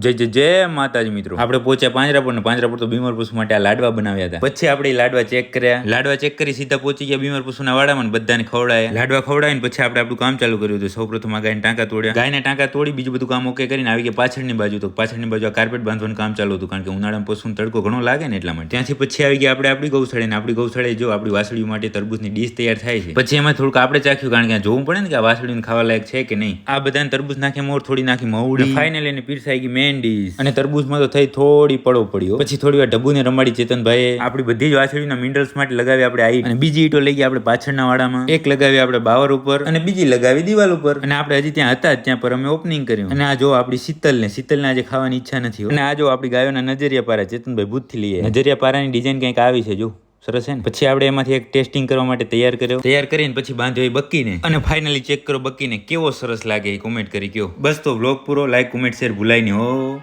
જય જય જય માતાજી મિત્રો. આપણે પહોંચ્યા પાંજરાપુર ને પાંજરાપુર તો બીમાર પશુ માટે આ લાડવા બનાવ્યા હતા. પછી આપણે લાડવા ચેક કર્યા. લાડવા ચેક કરી સીધા પહોંચી ગયા બીમર પશુના વાડામાં બધાને ખવડાયા. લાડવા ખવડાવીને પછી આપણે આપણું કામ ચાલુ કર્યું હતું. સૌપ્રથમ આ ગાયને ટાંકા તોડ્યા. ગાયને ટાંકા તોડી બીજું બધું કામ ઓકે કરીને આવી ગયા પાછળની બાજુ તો પાછળની બાજુ આ કાર્પેટ બાંધવાનું કામ ચાલુ હતું કારણ કે ઉનાળામાં પશુ તડકો ઘણો લાગે ને એટલા માટે. ત્યાંથી પછી આવી ગયા આપણે આપણી ગૌશાળે ને આપણી ગૌશાળે જો આપણી વાસળીઓ માટે તરબૂજની ડીશ તૈયાર થાય છે. પછી એમાં થોડુંક આપણે ચાખ્યું કારણ કે જોવું પડે ને કે આ વાસળીને ખાવા લાયક છે કે નહીં? આ બધાને તરબૂજ નાખી મોર થોડી નાખી મહુડી ફાઇનલી એને પીરસાઈ ગઈ મેન અને તરબૂચમાં તો થઈ થોડી પડો પડ્યો. પછી થોડી વાર ઢબુને રમાડી ચેતનભાઈ આપણી બધી જ વાછળીના મિનરલ્સ માટે લગાવી આપણે આવી અને બીજી ઈટો લઈ ગઈ આપણે પાછળના વાડામાં. એક લગાવી આપણે બાવર ઉપર. અને બીજી લગાવી દિવાલ ઉપર. અને આપણે હજી ત્યાં હતા જ ત્યાં પર અમે ઓપનિંગ કર્યું. અને આ જો આપણી શીતલ ને શીતલ આજે ખાવાની ઈચ્છા નથી અને આ જો આપણી ગાયોના નજરિયા પારા ચેતનભાઈ ભૂતથી લઈએ. નજરિયા પારાની ડિઝાઇન કંઈક આવી છે જો. સરસ છે ને? પછી આપણે એમાંથી એક ટેસ્ટિંગ કરવા માટે તૈયાર કર્યો. તૈયાર કરીને પછી બાંધ્યો એ બક્કીને. અને ફાઇનલી ચેક કરો બક્કીને. કેવો સરસ લાગે એ કોમેન્ટ કરી કયો. બસ તો વ્લોગ પૂરો લાઈક કોમેન્ટ શેર ભૂલાય નહીં હો.